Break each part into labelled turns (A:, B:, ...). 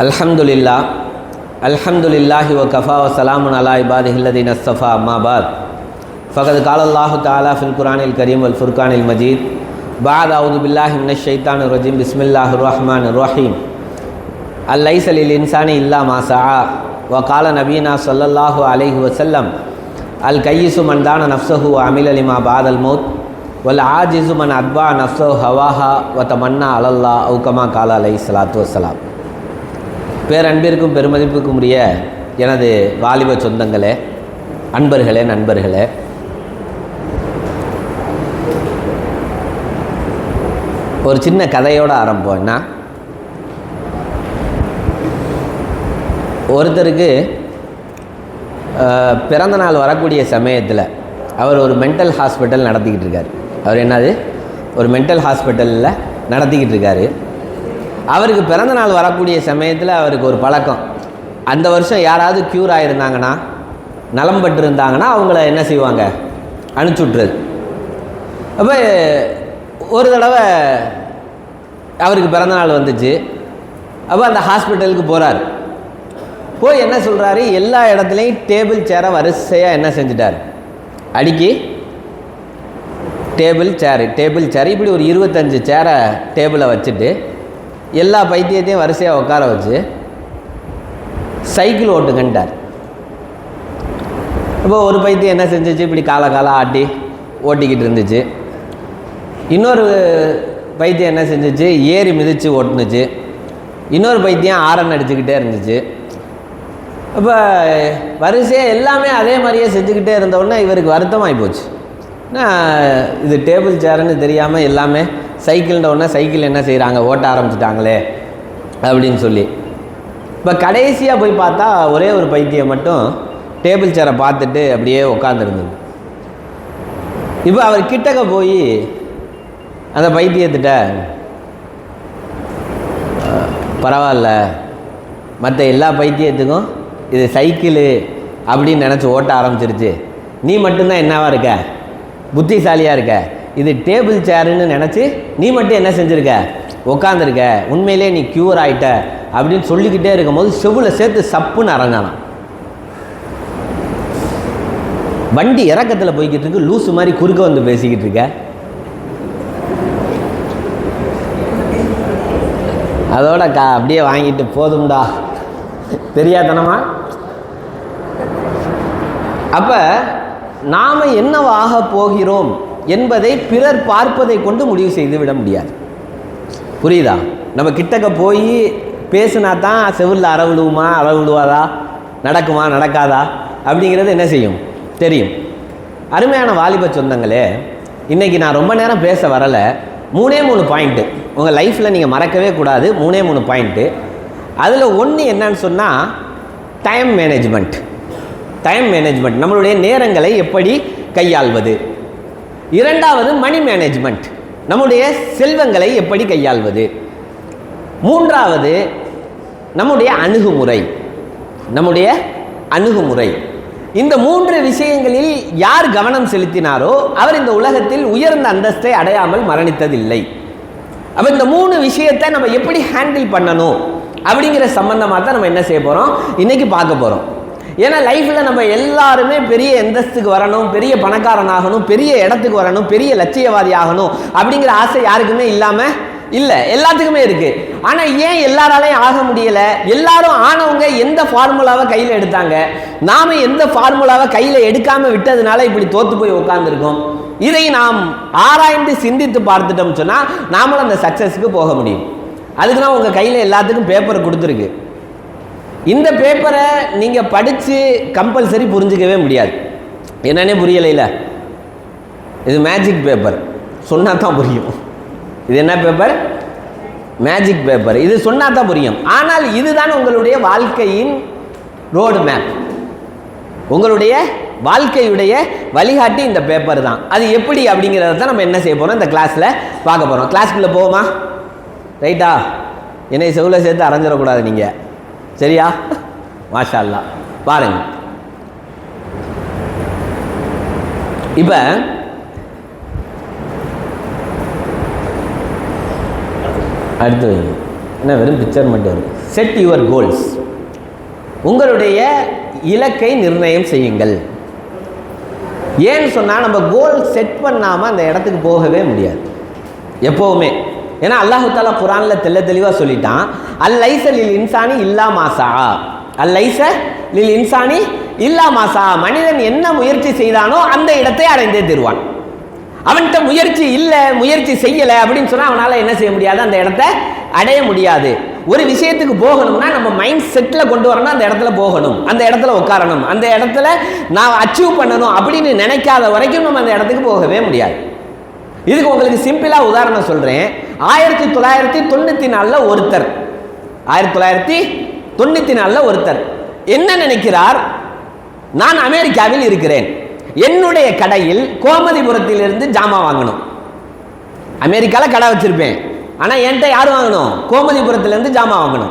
A: الحمد لله الحمد لله وكفى وسلام على عباده الذين اصطفى ما بعد فقد قال الله تعالى في القران الكريم والفرقان المجيد بعد أعوذ بالله من الشيطان الرجيم بسم الله الرحمن الرحيم ليس للإنسان إلا ما سعى وقال نبينا صلى الله عليه وسلم الكيس من دان نفسه وعمل لما بعد الموت والعاجز من أتبع نفسه هواها وتمنى على الله أو كما قال عليه الصلاة والسلام பேரன்பிற்கும் பெருமதிப்புக்கும் உரிய எனது வாலிப சொந்தங்களே அன்பர்களே நண்பர்களே. ஒரு சின்ன கதையோட ஆரம்பம் என்ன? ஒருத்தருக்கு பிறந்த நாள் வரக்கூடிய சமயத்தில் அவர் ஒரு மென்டல் ஹாஸ்பிட்டல் நடத்திக்கிட்டு இருக்கார். அவர் என்னது? ஒரு மென்டல் ஹாஸ்பிட்டலில் நடத்திக்கிட்டு இருக்காரு. அவருக்கு பிறந்த நாள் வரக்கூடிய சமயத்தில் அவருக்கு ஒரு பழக்கம். அந்த வருஷம் யாராவது க்யூர் ஆகிருந்தாங்கன்னா நலம்பட்டு இருந்தாங்கன்னா அவங்கள என்ன செய்வாங்க? அனுப்பிச்சுட்றது அப்போ ஒரு தடவை அவருக்கு பிறந்த நாள் வந்துச்சு. அப்போ அந்த ஹாஸ்பிட்டலுக்கு போகிறார் போய் என்ன சொல்கிறாரு எல்லா இடத்துலையும் டேபிள் சேரை வரிசையாக என்ன செஞ்சிட்டார்? அடுக்கி டேபிள் சேரு டேபிள் சேர் இப்படி ஒரு இருபத்தஞ்சு சேரை டேபிளை வச்சுட்டு எல்லா பைத்தியத்தையும் வரிசையாக உட்கார வச்சு சைக்கிள் ஓட்டுங்கன்ட்டார். இப்போ ஒரு பைத்தியம் என்ன செஞ்சுச்சு? இப்படி கால காலம் ஆட்டி ஓட்டிக்கிட்டு இருந்துச்சு. இன்னொரு பைத்தியம் என்ன செஞ்சுச்சு? ஏறி மிதித்து ஓட்டுனுச்சு. இன்னொரு பைத்தியம் ஆரன் அடிச்சுக்கிட்டே இருந்துச்சு. இப்போ வரிசையாக எல்லாமே அதே மாதிரியே செஞ்சுக்கிட்டே இருந்த உடனே இவருக்கு வருத்தமாகி போச்சு. இது டேபிள் சேருன்னு தெரியாமல் எல்லாமே சைக்கிள்ன்ற உடனே சைக்கிள் என்ன செய்கிறாங்க ஓட்ட ஆரம்பிச்சிட்டாங்களே அப்படின்னு சொல்லி. இப்போ கடைசியாக போய் பார்த்தா ஒரே ஒரு பைத்தியம் மட்டும் டேபிள் சேரை பார்த்துட்டு அப்படியே உட்காந்துருந்தது இப்போ அவர் கிட்டக்க போய் அந்த பைத்தியத்திட்ட பரவாயில்ல. மற்ற எல்லா பைத்தியத்துக்கும் இது சைக்கிளு அப்படின்னு நினச்சி ஓட்ட ஆரம்பிச்சிருச்சு. நீ மட்டும்தான் என்னவாக இருக்க? புத்திசாலியாக இருக்க? இது டேபிள் சேருன்னு நினச்சி நீ மட்டும் என்ன செஞ்சுருக்க? உட்காந்துருக்க உண்மையிலே நீ க்யூர் ஆயிட்ட. அப்படின்னு சொல்லிக்கிட்டே இருக்கும்போது செவில் சேர்த்து சப்புன்னு அரைஞ்சானாம். வண்டி இறக்கத்தில் போய்கிட்டு இருக்கு. லூசு மாதிரி குறுக்க வந்து பேசிக்கிட்டு இருக்க. அதோட கா அப்படியே வாங்கிட்டு போதும்டா. தெரியாதனமா? அப்போ நாம் என்னவாக போகிறோம்? என்பதை பிறர் பார்ப்பதை கொண்டு முடிவு செய்து விட முடியாது. புரியுதா? நம்ம கிட்டக்க போய் பேசுனா தான் செவிலில் அறவிழுவுமா விழுவுமா நடக்குமா நடக்காதா? அப்படிங்கிறது என்ன செய்யும்? தெரியும். அருமையான வாலிப சொந்தங்களே இன்றைக்கி நான் ரொம்ப நேரம் பேச வரலை. மூணே மூணு பாயிண்ட்டு உங்கள் லைஃப்பில் நீங்கள் மறக்கவே கூடாது. மூணே மூணு பாயிண்ட்டு அதில் ஒன்று என்னன்னு சொன்னால் டைம் மேனேஜ்மெண்ட் டைம் மேனேஜ்மெண்ட் நம்மளுடைய நேரங்களை எப்படி கையாள்வது? இரண்டாவது மணி மேனேஜ்மெண்ட் நம்முடைய செல்வங்களை எப்படி கையாள்வது? மூன்றாவது நம்முடைய அணுகுமுறை. நம்முடைய அணுகுமுறை. இந்த மூன்று விஷயங்களில் யார் கவனம் செலுத்தினாரோ அவர் இந்த உலகத்தில் உயர்ந்த அந்தஸ்தை அடையாமல் மரணித்ததில்லை. அப்போ இந்த மூணு விஷயத்தை நம்ம எப்படி ஹேண்டில் பண்ணணும்? அப்படிங்கிற சம்பந்தமாக தான் நம்ம என்ன செய்ய போகிறோம் இன்னைக்கு பார்க்க போகிறோம் ஏன்னா லைஃப்பில் நம்ம எல்லாருமே பெரிய எந்தஸ்துக்கு வரணும் பெரிய பணக்காரன் ஆகணும் பெரிய இடத்துக்கு வரணும் பெரிய லட்சியவாதி ஆகணும் அப்படிங்கிற ஆசை யாருக்குமே இல்லாமல் இல்லை. எல்லாத்துக்குமே இருக்குது ஆனால் ஏன் எல்லாராலையும் ஆக முடியலை? எல்லாரும் ஆனவங்க எந்த ஃபார்முலாவை கையில் எடுத்தாங்க? நாம் எந்த ஃபார்முலாவை கையில் எடுக்காமல் விட்டதுனால இப்படி தோற்று போய் உட்காந்துருக்கோம் இதை நாம் ஆராய்ந்து சிந்தித்து பார்த்துட்டோம் சொன்னால் நாமளும் அந்த சக்ஸஸுக்கு போக முடியும். அதுக்கு தான் உங்கள் கையில் எல்லாத்துக்கும் பேப்பர் கொடுத்துருக்கு. இந்த பேப்பரை நீங்கள் படித்து கம்பல்சரி புரிஞ்சிக்கவே முடியாது. என்னன்னே புரியலையில இது மேஜிக் பேப்பர் சொன்னால் தான் புரியும். இது என்ன பேப்பர் மேஜிக் பேப்பர் இது சொன்னால் தான் புரியும். ஆனால் இதுதான் உங்களுடைய வாழ்க்கையின் ரோடு மேப் உங்களுடைய வாழ்க்கையுடைய வழிகாட்டி இந்த பேப்பர் தான். அது எப்படி அப்படிங்கிறத தான் நம்ம என்ன செய்ய போகிறோம் இந்த கிளாஸில் பார்க்க போகிறோம் கிளாஸ்க்குள்ளே போவோமா? ரைட்டா என்னை செவில் சேர்த்து அரைஞ்சிடக்கூடாது நீங்கள் சரியா? மாஷா பாருங்க. இப்போ அடுத்து வைங்க என்ன வெறும் பிக்சர் மட்டும் செட் யுவர் கோல்ஸ் உங்களுடைய இலக்கை நிர்ணயம் செய்யுங்கள். ஏன்னு சொன்னால் நம்ம கோல் செட் பண்ணாமல் அந்த இடத்துக்கு போகவே முடியாது. எப்போவுமே. ஏன்னா அல்லாஹு தாலா குரானில் தெல்ல தெளிவாக சொல்லிட்டான். அல் லைச லில் இன்சானி இல்லா மாசா அல் லைச லில் இன்சானி இல்லா மாசா மனிதன் என்ன முயற்சி செய்தானோ அந்த இடத்தை அடைந்தே தருவான். அவன்கிட்ட முயற்சி இல்லை முயற்சி செய்யலை அப்படின்னு சொன்னால் அவனால் என்ன செய்ய முடியாது? அந்த இடத்த அடைய முடியாது. ஒரு விஷயத்துக்கு போகணும்னா நம்ம மைண்ட் செட்டில் கொண்டு வரணும் அந்த இடத்துல போகணும். அந்த இடத்துல உட்காரணும். அந்த இடத்துல நான் அச்சீவ் பண்ணணும் அப்படின்னு நினைக்காத வரைக்கும் நம்ம அந்த இடத்துக்கு போகவே முடியாது. இதுக்கு உங்களுக்கு சிம்பிளாக உதாரணம் சொல்கிறேன் ஆயிரத்தி தொள்ளாயிரத்தி தொண்ணூற்றி நாலில் ஒருத்தர். ஆயிரத்தி தொள்ளாயிரத்தி தொண்ணூற்றி நாலில் ஒருத்தர். என்ன நினைக்கிறார்? நான் அமெரிக்காவில் இருக்கிறேன். என்னுடைய கடையில் கோமதிபுரத்திலிருந்து ஜாமான் வாங்கணும். அமெரிக்காவில் கடை வச்சிருப்பேன். ஆனால் என்கிட்ட யார் வாங்கணும்? கோமதிபுரத்துலேருந்து ஜாமான் வாங்கணும்.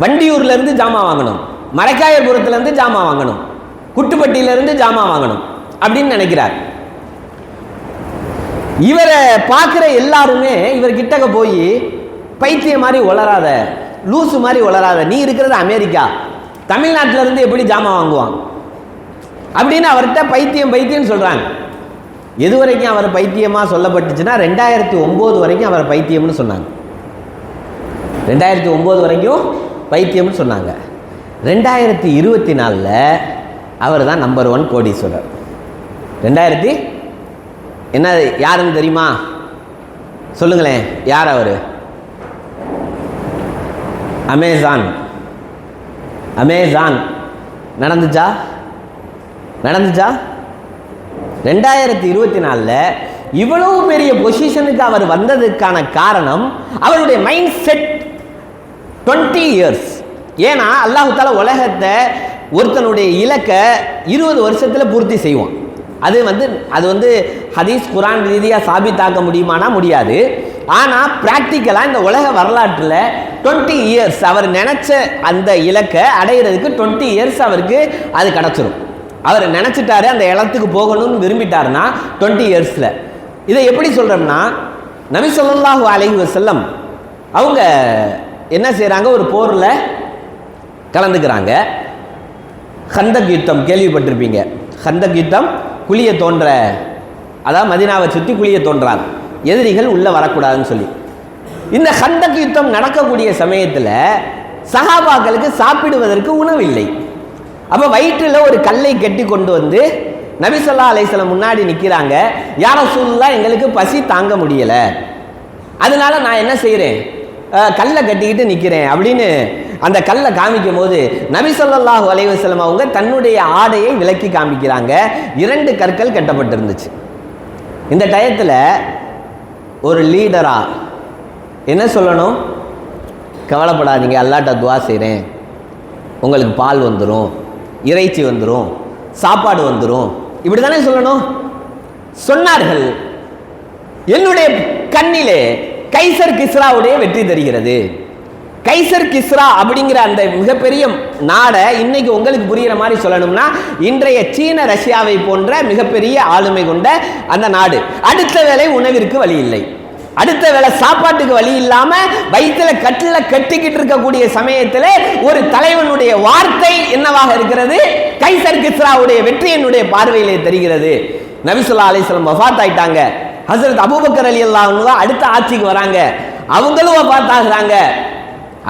A: வண்டியூர்லேருந்து ஜாமான் வாங்கணும். மரக்காயபுரத்துலேருந்து ஜாமான் வாங்கணும். குட்டுப்பட்டியிலேருந்து ஜாமான் வாங்கணும். அப்படின்னு நினைக்கிறார். இவரை பார்க்குற எல்லாருமே இவர் கிட்டக்க போய் பைத்தியம் மாதிரி வளராத லூசு மாதிரி வளராத நீ இருக்கிறது அமெரிக்கா தமிழ்நாட்டிலேருந்து எப்படி ஜாமான் வாங்குவான்? அப்படின்னு அவர்கிட்ட பைத்தியம் பைத்தியம்னு சொல்கிறாங்க எது வரைக்கும் அவர் பைத்தியமாக சொல்லப்பட்டுச்சுன்னா ரெண்டாயிரத்தி ஒம்பது வரைக்கும் அவர் பைத்தியம்னு சொன்னாங்க. ரெண்டாயிரத்தி ஒம்பது வரைக்கும் பைத்தியம்னு சொன்னாங்க. ரெண்டாயிரத்தி இருபத்தி நாலில் அவர் தான் நம்பர் ஒன் கோடீஸ்வரர். ரெண்டாயிரத்தி என்ன யாருன்னு தெரியுமா? சொல்லுங்களேன் யார் அவர்? அமேசான். அமேசான். நடந்துச்சா? நடந்துச்சா? ரெண்டாயிரத்தி இருபத்தி நாலில் இவ்வளவு பெரிய பொசிஷனுக்கு அவர் வந்ததுக்கான காரணம் அவருடைய மைண்ட் செட் டுவெண்ட்டி இயர்ஸ் ஏன்னா அல்லாஹு தால உலகத்தை ஒருத்தனுடைய இலக்கை இருபது வருஷத்தில் பூர்த்தி செய்வான். அது வந்து அது வந்து ஹதீஸ் குரான் ரீதியாக சாபித்தாக்க முடியுமானா முடியாது. ஆனால் ப்ராக்டிக்கலாக இந்த உலக வரலாற்றில் டுவெண்ட்டி இயர்ஸ் அவர் நினச்ச அந்த இலக்கை அடையிறதுக்கு டுவெண்ட்டி இயர்ஸ் அவருக்கு அது கிடச்சிரும். அவர் நினச்சிட்டாரு அந்த இடத்துக்கு போகணும்னு விரும்பிட்டாருன்னா டுவெண்ட்டி இயர்ஸில் இதை எப்படி சொல்கிறோம்னா நபி சொல்லாஹு அலஹி வசல்லம் அவங்க என்ன செய்கிறாங்க ஒரு போரில் கலந்துக்கிறாங்க. ஹந்தக் யுத்தம் கேள்விப்பட்டிருப்பீங்க. ஹந்தக் யுத்தம் குழியை தோன்ற அதாவது மதினாவை சுற்றி குழியை தோன்றார் எதிரிகள் உள்ளே வரக்கூடாதுன்னு சொல்லி. இந்த ஹந்தக் யுத்தம் நடக்கக்கூடிய சமயத்தில் சஹாபாக்களுக்கு சாப்பிடுவதற்கு உணவில்லை. அப்போ வயிற்றில் ஒரு கல்லை கட்டி கொண்டு வந்து நபிசல்லா அலைசலம் முன்னாடி நிற்கிறாங்க யார சூழ்நிலை எங்களுக்கு பசி தாங்க முடியலை. அதனால நான் என்ன செய்கிறேன் கல்லை கட்டிக்கிட்டு நிற்கிறேன் அப்படின்னு அந்த கல்லை காமிக்கும் போது நபி சொல்லாஹு அலைவசலம் அவங்க தன்னுடைய ஆடையை விலக்கி காமிக்கிறாங்க. இரண்டு கற்கள் கட்டப்பட்டிருந்துச்சு. இந்த டயத்தில் ஒரு லீடரா என்ன சொல்லணும்? கவலைப்படாதீங்க அல்லாட்ட துவா செய்கிறேன் உங்களுக்கு பால் வந்துடும் இறைச்சி வந்துடும் சாப்பாடு வந்துடும் இப்படி தானே சொல்லணும்? சொன்னார்கள். என்னுடைய கண்ணிலே கைசர் கிஸ்ராவுடைய வெற்றி தெரிகிறது. கைசர் கிஸ்ரா அப்படிங்கிற அந்த மிகப்பெரிய நாடை இன்னைக்கு உங்களுக்கு புரிகிற மாதிரி சொல்லணும்னா இன்றைய சீன ரஷ்யாவை போன்ற மிகப்பெரிய ஆளுமை கொண்ட அந்த நாடு. அடுத்த வேளை உணவிற்கு வழி இல்லை. அடுத்த வேளை சாப்பாட்டுக்கு வழி இல்லாம வயிற்றுல கட்டில கட்டிக்கிட்டு இருக்கக்கூடிய சமயத்தில் ஒரு தலைவனுடைய வார்த்தை என்னவாக இருக்கிறது? கைசர் கிஸ்ராவுடைய வெற்றி என்னுடைய பார்வையிலே தெரிகிறது. நபிசுல்லா அலிஸ்லாம் வஃபாத் ஆயிட்டாங்க. ஹசரத் அபூபக்கர் அலி அல்லாஹ் அடுத்த ஆட்சிக்கு வராங்க. அவங்களும் வஃபாத் ஆகுறாங்க.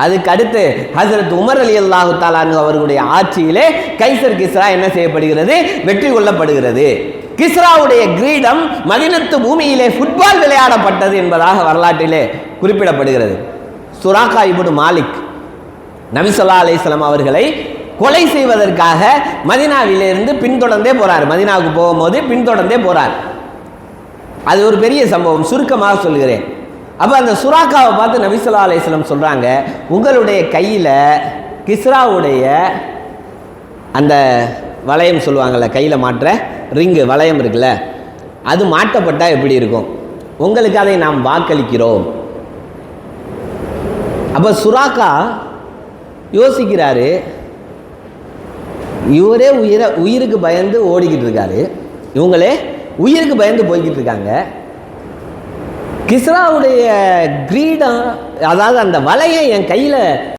A: அதுக்கு அடுத்து ஹசரத் உமர் அலி அல்லாஹு தாலானு அவர்களுடைய ஆட்சியிலே கைசர் கிஸ்ரா என்ன செய்யப்படுகிறது? வெற்றி கொள்ளப்படுகிறது. கிஸ்ராவுடைய கிரீடம் மதினத்து பூமியிலே ஃபுட்பால் விளையாடப்பட்டது என்பதாக வரலாற்றிலே குறிப்பிடப்படுகிறது. சுராக்கா இபுடு மாலிக் நபிசல்லா அலிஸ்லாம் அவர்களை கொலை செய்வதற்காக மதினாவிலிருந்து பின்தொடர்ந்தே போறார். மதினாவுக்கு போகும்போது பின்தொடர்ந்தே போறார். அது ஒரு பெரிய சம்பவம். சுருக்கமாக சொல்கிறேன் அப்போ அந்த சுறாக்காவை பார்த்து நபிசுல்லா அலிஸ்லம் சொல்கிறாங்க உங்களுடைய கையில் கிஸ்ராவுடைய அந்த வளையம் சொல்லுவாங்கள்ல கையில் மாற்ற ரிங்கு வளையம் இருக்குல்ல அது மாட்டப்பட்டால் எப்படி இருக்கும்? உங்களுக்கு அதை நாம் வாக்களிக்கிறோம். அப்போ சுறாக்கா யோசிக்கிறாரு இவரே உயிரை உயிருக்கு பயந்து ஓடிக்கிட்டு இருக்காரு. இவங்களே உயிருக்கு பயந்து போய்கிட்டு இருக்காங்க. கிஸ்ராவுடைய கிரீடம் அதாவது அந்த வலையை என் கையில்